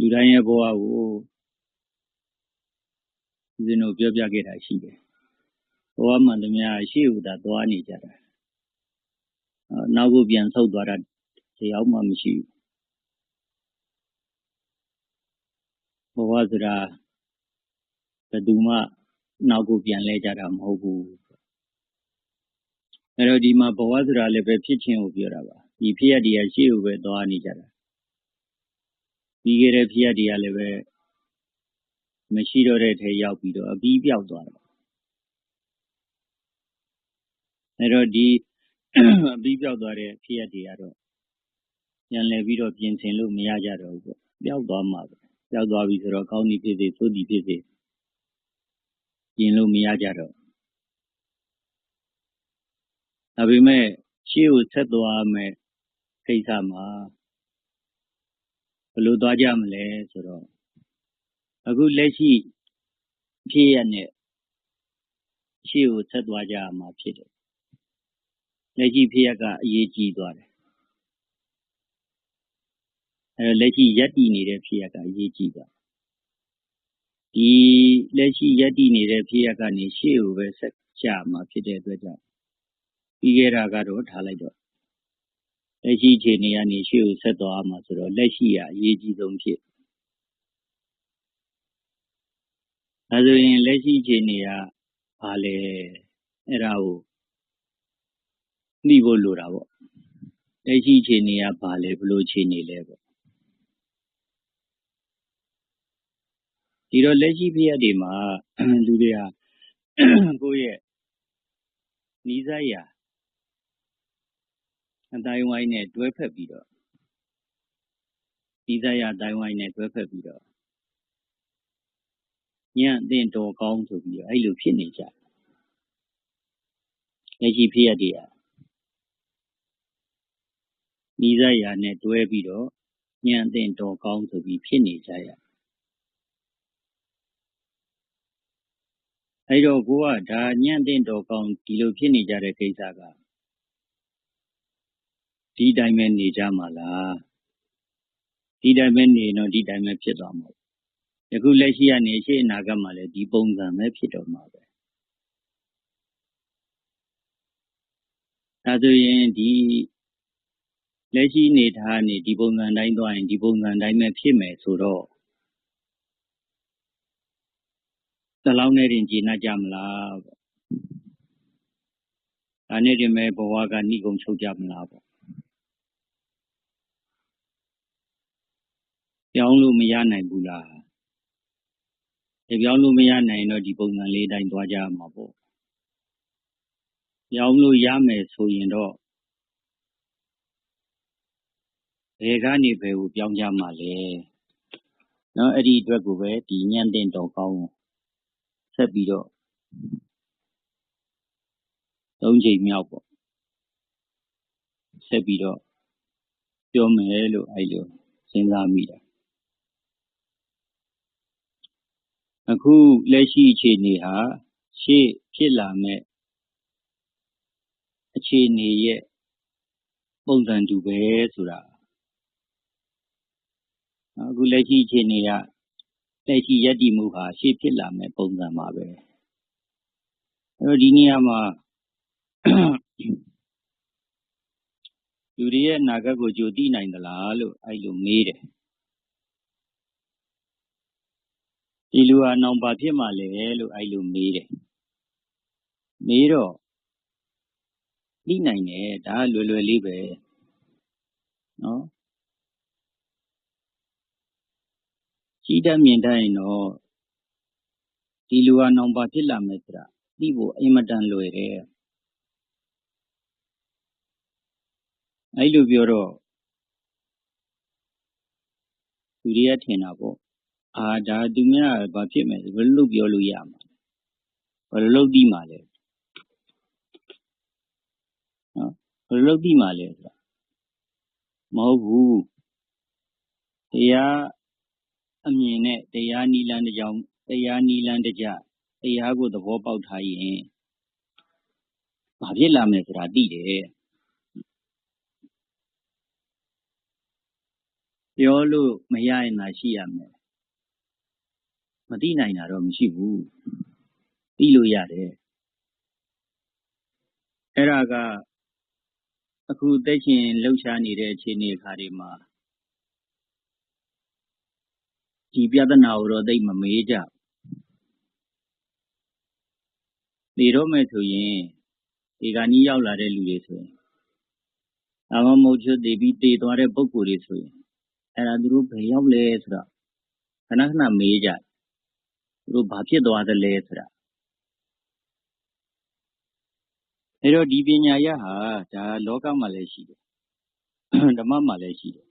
လူတိုင်းရဲ့ဘဝကိုဦးဇင်းတို့ပြောပြခဲ့တာရှိတယ်ဘဝမှန်သမျှရှေ့ကိုသာသွားနေကြတာအော်နောက်ကိုပြန်ဆုတ်သွားတာတရားမှမရှိဘူးဘဝဆိုတာဘယ်သူမှနောက်ကိုပြန်လဲကြတာမဟုတ်ဘူးအဲ့တော့ဒီမှာဘဝဆိုတာလည်းပဲဖြစ်ခြင်းကိုပြောတာပါဒီဖြစ်ရတရားရှေ့ကိုပဲသွားနေကြတာ ပြီးခဲ့တဲ့ဖြစ်ရတရားလည်းပဲမရှိတော့တဲ့ထဲရောက်ပြီးတော့အပြီးပြောက်သွားတယ်အဲ့တော့ဒီအပြီးပြောက်သွားတဲ့ဖြစ်ရတွေကတော့ပြန်လည်ပြီးတော့ပြင်ဆင်လို့မရကြတော့ဘူးပေါ့ပြောက်သွားမှာပဲပြောက်သွားပြီဆိုတော့ကောင်းသည်ဖြစ်စေဆိုးသည်ဖြစ်စေပြင်လို့မရကြတော့ဒါပေမဲ့ရှေ့ကိုဆက်သွားမယ်ကိစ္စမှာ ဘယ်လိုသွားကြမလဲဆိုတော့အခုလက်ရှိဖြစ်ရတဲ့ရှေ့ကိုဆက်သွားကြရမှာဖြစ်တယ်လက်ရှိဖြစ်ရကအရေးကြီးသွားတယ်အဲလက်ရှိရက်တည်နေတဲ့ဖြစ်ရကအရေးကြီးသွားဒီလက်ရှိရက်တည်နေတဲ့ဖြစ်ရကနေရှေ့ကိုပဲဆက်ကြမှာဖြစ်တဲ့အတွက်ကြောင့်ပြီးခဲ့တာကတော့ထားလိုက်တော့ လက်ရှိအခြေအနေကနေရှေ့ကိုဆက်သွားမှာဆိုတော့လက်ရှိကအရေးကြီးဆုံးဖြစ်အဲဆိုရင်လက်ရှိအခြေအနေကဘာလဲအဲ့ဒါကိုနှိဖို့လိုတာပေါ့လက်ရှိအခြေအနေကဘာလဲဘလို့အခြေအနေလဲပေါ့ဒီတော့လက်ရှိပြည့်ရတွေမှာလူတွေကကိုယ့်ရဲ့နီးစပ်ရာ အတိုင်းဝိုင်းနဲ့တွဲဖက်ပြီးတော့နီးစပ်ရာအတိုင်းဝိုင်းနဲ့တွဲဖက်ပြီးတော့ညံ့အသင့်တော်ကောင်းဆိုပြီးတော့အဲ့လိုဖြစ်နေကြလက်ရှိဖြစ်ရတွေကနီးစပ်ရာနဲ့တွဲပြီးတော့ညံ့အသင့်တော်ကောင်းဆိုပြီးဖြစ်နေကြရအဲ့တော့ကိုကဒါညံ့တဲ့တော်ကောင်းဒီလိုဖြစ်နေကြတဲ့ကိစ္စက ဒီတိုင်းပဲနေကြမှာလားဒီတိုင်းပဲနေတော့ဒီတိုင်းပဲဖြစ်သွားမှာယခုလက်ရှိကနေရှေ့အနာဂတ်မှာလည်းဒီပုံစံပဲဖြစ်တော့မှာပဲဒါဆိုရင်ဒီလက်ရှိနေထားနေဒီပုံစံတိုင်းသွားရင်ဒီပုံစံတိုင်းပဲဖြစ်မယ်ဆိုတော့တလောင်းနဲ့တင်ကြည်နာကြမလားပေါ့ဒါနဲ့တင်မဲ့ဘဝကဏိကုံချုပ်ကြမလားပေါ့ ပြောင်းလို့မရနိုင်ဘူးလားဒီပြောင်းလို့မရနိုင်တော့ဒီပုံစံလေးတိုင်းသွားကြမှာပေါ့ပြောင်းလို့ရမယ်ဆိုရင်တော့ဘယ်ကနေဘယ်ကိုပြောင်းကြမှာလဲနော်အဲ့ဒီအတွက်ကိုပဲဒီညံ့တဲ့တော်ကောင်းဆက်ပြီးတော့သုံးချိန်မြောက်ပေါ့ဆက်ပြီးတော့ပြောမယ်လို့အဲ့လိုစဉ်းစားမိတာ အခုလက်ရှိအခြေအနေဟာရှေ့ဖြစ်လာမဲ့အခြေအနေရဲ့ပုံစံတူပဲဆိုတာအခုလက်ရှိအခြေအနေကလက်ရှိယက်တည်မှုဟာရှေ့ဖြစ်လာမဲ့ပုံစံပါပဲအဲ့တော့ဒီနေရာမှာလူတွေရဲ့အနာဂတ်ကိုကြိုသိနိုင်သလားလို့အဲ့လိုမေးတယ် ဒီလူဟာနောင်ဘာဖြစ်မှလဲလို့အဲ့လိုမေးတယ်မေးတော့သိနိုင်တယ်ဒါကလွယ်လွယ်လေးပဲနော်ကြည်တတ်မြင်တတ်ရင်တော့ဒီလူဟာနောင်ဘာဖြစ်လာမယ်ဆိုတာသိဖို့အင်မတန်လွယ်တယ်အဲ့လိုပြောတော့လူတွေကထင်တာပေါ့ အာ ဒါ သူများဘာဖြစ်မယ် ဘယ်လိုလုပ်ပြောလို့ရမှာဘယ်လိုလုပ်ပြီးမှလဲနော်ဘယ်လိုလုပ်ပြီးမှလဲဆိုတာ မဟုတ်ဘူး တရားအမြင်နဲ့ တရားနီလန်းတစ်ကြောင်တရားနီလန်းတစ်ကြတရားကို သဘောပေါက်ထားရင် ဘာဖြစ်လာမယ်ဆိုတာ သိတယ်တပြောလို့မရရင်သာ ရှိရမယ် မသိနိုင်တာတော့မရှိဘူးသိလို့ရတယ်အဲ့ဒါကအခုတက်ရှင်လှုပ်ရှားနေတဲ့အခြေအနေခါတွေမှာဒီပြဿနာကိုတော့သိပ်မမေးကြဘူးနေတော့မယ်ဆိုရင်ဒီကနီးရောက်လာတဲ့လူတွေဆိုရင်အမမဟုတ်ချွတ်တည်ပြီးတည်သွားတဲ့ပုံကိုယ်တွေဆိုရင်အဲ့ဒါသူတို့ဘယ်ရောက်လဲဆိုတော့ခဏခဏမေးကြတယ် သူတို့ဘာဖြစ်သွားသလဲဆိုတာအဲ့တော့ဒီပညာရဟာဒါလောကမှာလည်းရှိတယ်ဓမ္မမှာလည်းရှိတယ်